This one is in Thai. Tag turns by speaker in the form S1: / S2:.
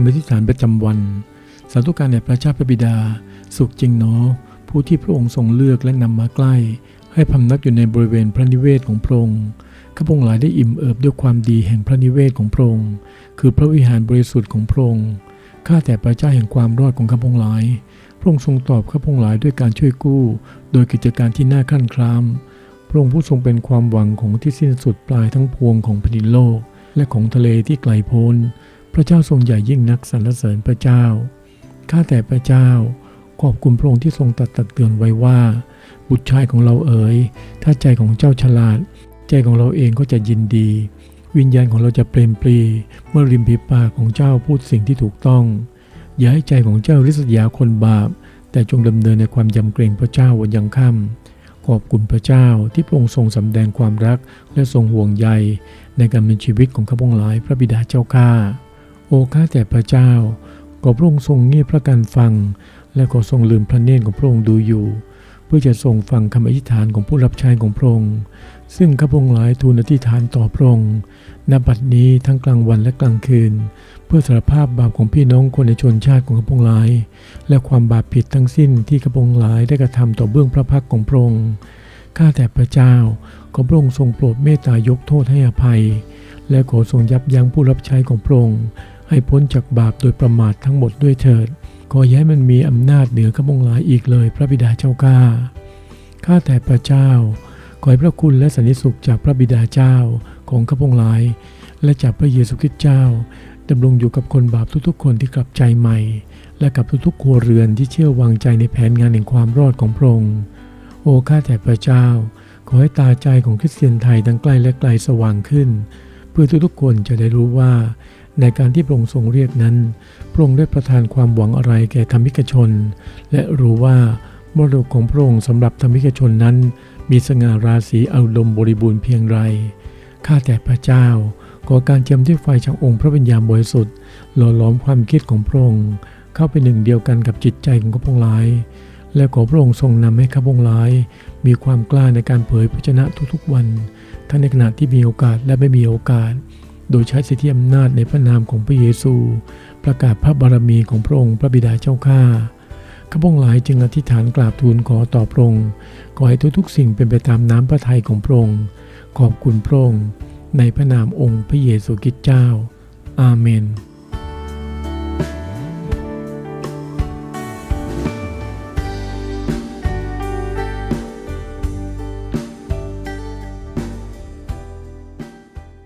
S1: ำอธิษฐานประจำวัน สาธุการแด่พระเจ้าพระบิดา สุขจริงหนอผู้ที่พระองค์ทรงเลือกและนำมาใกล้ ให้พำนักอยู่ในบริเวณพระนิเวศของพระองค์ข้าพงหลายได้อิ่มเอิบด้วยความดีแห่งพระนิเวศของพระองค์คือพระวิหารบริสุทธิ์ของพระองค์ข้าแต่พระเจ้าแห่งความรอดของข้าพงหลายพระองค์ทรงตอบข้าพงหลายด้วยการช่วยกู้ โดยกิจการที่น่าขั้นครามพระองค์ผู้ทรงเป็นความหวังของที่สิ้นสุดปลายทั้งพวงของแผ่นดินโลก และของทะเลที่ไกลโพ้น พระเจ้าทรงใหญ่ยิ่งนักสรรเสริญพระเจ้า ข้าแต่พระเจ้า ขอบคุณพระองค์ที่ทรงตัดตักเตือนไว้ว่า บุตรชายของเราเอ๋ย ถ้าใจของเจ้าฉลาด ใจของเราเองก็จะยินดี วิญญาณของเราจะเปรมปรี เมื่อริมฝีปากของเจ้าพูดสิ่งที่ถูกต้อง อย่าให้ใจของเจ้าริษยาคนบาป แต่จงดำเนินในความยำเกรงพระเจ้าวันยังค่ำขอบคุณพระเจ้าที่พระองค์ทรงสำแดงความรักและทรงห่วงใย ในการเป็นชีวิตของข้าพงหลายพระบิดาเจ้าข้า โอ้ข้าแต่พระเจ้าขอพระองค์ทรงเงียบพระการฟัง และขอทรงลืมพระเนตรของพระองค์ดูอยู่ เพื่อจะทรงฟังคำอธิษฐานของผู้รับใช้ของพระองค์ ซึ่งข้าพงหลายทูลอธิษฐานต่อพระองค์ณบัดนี้ทั้งกลางวันและกลางคืน เพื่อสารภาพบาปของพี่น้องคนในชนชาติของข้าพงหลาย และความบาปผิดทั้งสิ้นที่ข้าพงหลายได้กระทำต่อเบื้องพระพักของพระองค์ข้าแต่พระเจ้าขอพระองค์ทรงโปรดเมตตายกโทษให้อภัย และขอทรงยับยั้งผู้รับใช้ของพระองค์ ให้พ้นจากบาปโดยประมาททั้งหมดด้วยเถิด ขอย้ายมันมีอำนาจเหนือข้าพงหลายอีกเลย พระบิดาเจ้าข้า ข้าแต่พระเจ้า ขอให้พระคุณและสันติสุขจากพระบิดาเจ้าของข้าพงหลาย และจากพระเยซูคริสต์เจ้าดำรงอยู่กับคนบาปทุกๆ คนที่กลับใจใหม่ และกับทุกๆครัวเรือนที่เชื่อวางใจในแผนงานแห่งความรอดของพระองค์ โอ้ข้าแต่พระเจ้า ขอให้ตาใจของคริสเตียนไทยทั้งใกล้และไกลสว่างขึ้น เพื่อทุกๆคนจะได้รู้ว่า ในการที่พระองค์ทรงเรียกนั้น พระองค์ได้ประทานความหวังอะไรแก่ธรรมิกชน และรู้ว่ามรดกของพระองค์สำหรับธรรมิกชนนั้น มีสง่าราศีอารมณ์บริบูรณ์เพียงไร ข้าแต่พระเจ้า ขอการเจิมด้วยไฟจากองค์พระวิญญาณบริสุทธิ์หล่อหลอมความคิดของพระองค์เข้าไปหนึ่งเดียวกันกับจิตใจของข้าพงหลาย และขอพระองค์ทรงนำให้ข้าพงหลาย มีความกล้าในการเผยพระชนะทุกๆวัน ทั้งในขณะที่มีโอกาสและไม่มีโอกาส โดยใช้สิทธิอำนาจในพระนามของพระเยซู ประกาศพระบารมีของพระองค์พระบิดาเจ้าข้าข้าพงหลายจึงอธิษฐานกราบทูลขอต่อพระองค์ขอให้ทุกๆ สิ่งเป็นไปตามน้ำพระทัยของพระองค์ขอบคุณพระองค์ในพระนามองค์พระเยซูคริสต์เจ้า อาเมน